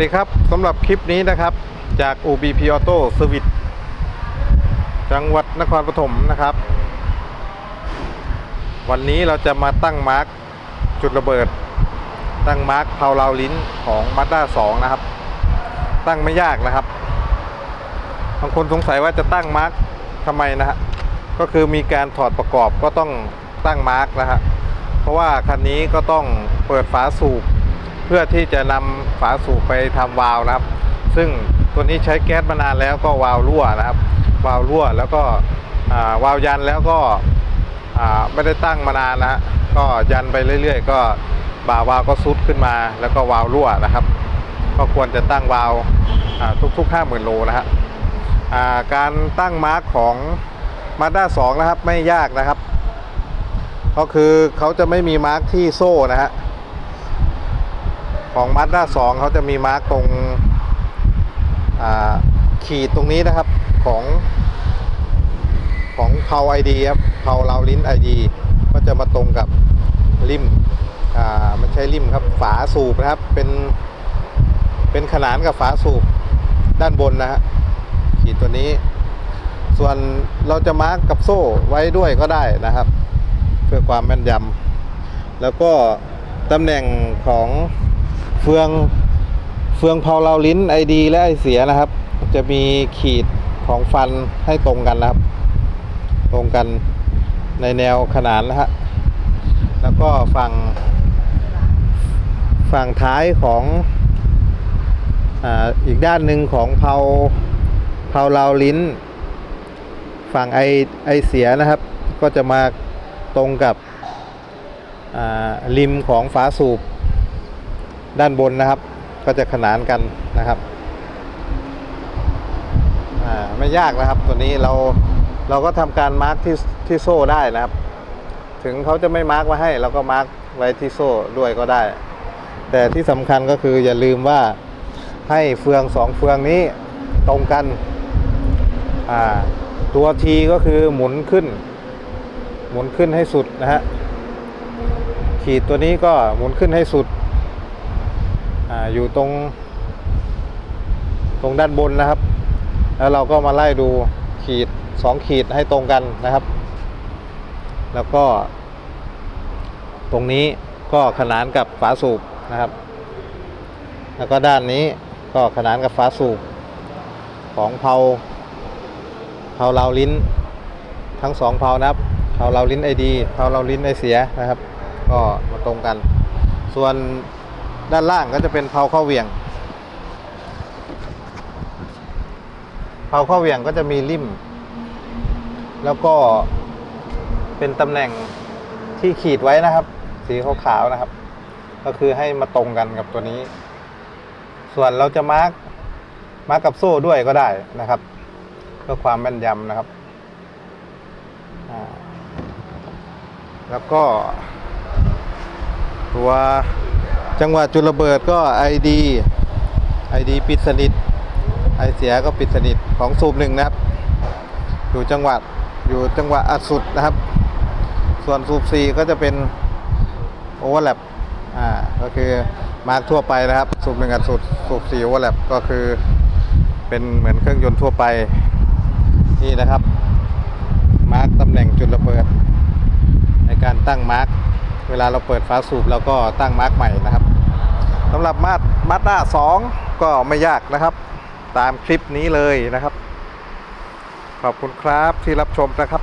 ดีครับสำหรับคลิปนี้นะครับ จาก OBP Auto Service จังหวัดนครปฐมนะครับ วันนี้เราจะมาตั้งมาร์กจุดระเบิด ตั้งมาร์กเพาลาวลิ้นของ Mazda 2 นะครับ ตั้งไม่ยากนะครับ บางคนสงสัยว่าจะตั้งมาร์กทำไมนะฮะก็คือมีการถอดประกอบก็ต้องตั้งมาร์กนะฮะเพราะว่าคันนี้ก็ต้องเปิดฝาสูบ เพื่อที่จะนำฝาสูบไปทำวาล์วนะครับ ซึ่งตัวนี้ใช้แก๊สมานานแล้วก็วาล์วรั่วนะครับ วาล์วรั่วแล้วก็วาล์วยันแล้วก็ไม่ได้ตั้งมานานนะก็ยันไปเรื่อย ๆ ก็บ่าวาล์วก็ซุดขึ้นมา แล้วก็วาล์วรั่วนะครับ ก็ควรจะตั้งวาล์วทุกๆ 50,000 โลนะฮะอ่าการตั้งมาร์กของ Mazda 2นะครับไม่ยากนะครับ ก็คือเขาจะไม่มีมาร์กที่โซ่นะฮะ ของ Mazda 2เขาจะมีมาร์กตรงขีดตรงนี้นะครับของของเพาไอดีครับเพาลาวลิ้นไอดีก็จะมาตรงกับริมอ่าไม่ใช่ริมครับฝาสูบนะครับเป็นเป็นขนานกับฝาสูบด้านบนนะฮะขีดตัวนี้ ส่วนเราจะมาร์กกับโซ่ไว้ด้วยก็ได้นะครับ เพื่อความแม่นยำแล้วก็ตำแหน่งของ เฟืองเฟืองเพาเราลิ้นไอดีและไอเสียนะครับ จะมีขีดของฟันให้ตรงกันนะครับ ตรงกันในแนวขนานนะฮะแล้วก็ฝั่งฝั่งท้ายของอ่าอีกด้านหนึ่งของเพาเพาเราลิ้น ฝั่งไอไอเสียนะครับ ก็จะมาตรงกับอ่าริมของฝาสูบ ด้านบนนะครับ ก็จะขนานกันนะครับไม่ยากนะครับตัวนี้เราเราก็ทำการมาร์กที่ที่โซ่ได้นะครับ ถึงเขาจะไม่มาร์กไว้ให้ เราก็มาร์กไว้ที่โซ่ด้วยก็ได้ แต่ที่สำคัญก็คืออย่าลืมว่าให้เฟืองสองเฟืองนี้ตรงกันตัวทีก็คือหมุนขึ้น หมุนขึ้นให้สุดนะฮะขีดตัวนี้ก็หมุนขึ้นให้สุด ออยู่ตรง ตรงด้านบนนะครับ แล้วเราก็มาไล่ดูขีดสองขีดให้ตรงกันนะครับ แล้วก็ ตรงนี้ก็ขนานกับฝาสูบนะครับ แล้วก็ด้านนี้ก็ขนานกับฝาสูบของเพาเพาลาวลิ้นทั้งสองเพานะครับเพาเราลิ้นไอดีเพาเราลิ้นไอเสียนะครับ ก็มาตรงกัน ส่วน ด้านล่างก็จะเป็นเพาข้าเวียงเพาข้าเวียงก็จะมีริม แล้วก็เป็นตำแหน่งที่ขีดไว้นะครับ สีขาวๆนะครับ ก็คือให้มาตรงกันกับตัวนี้ ส่วนเราจะมาร์กมาร์กกับโซ่ด้วยก็ได้นะครับเพื่อความแม่นยำนะครับแล้วก็ตัว จังหวะจุดระเบิดก็ ID ID ปิดสนิทไอเสียก็ปิดสนิทของสูบหนึ่งนะครับ อยู่จังหวัดอยู่จังหวะอัดสุดนะครับ ส่วนสูบ4ก็จะเป็นโอเวอร์แลปอ่าก็คือมาร์กทั่วไปนะครับสูบหนึ่งอัดสุดสูบ4โอเวอร์แลปก็คือเป็นเหมือนเครื่องยนต์ทั่วไปนี่นะครับ มาร์กตำแหน่งจุดระเบิด ในการตั้งมาร์กเวลาเราเปิดฝาสูบเราก็ตั้งมาร์กใหม่นะครับ สำหรับมาดมาด้า2ก็ไม่ยากนะครับ ตามคลิปนี้เลยนะครับ ขอบคุณครับที่รับชมนะครับ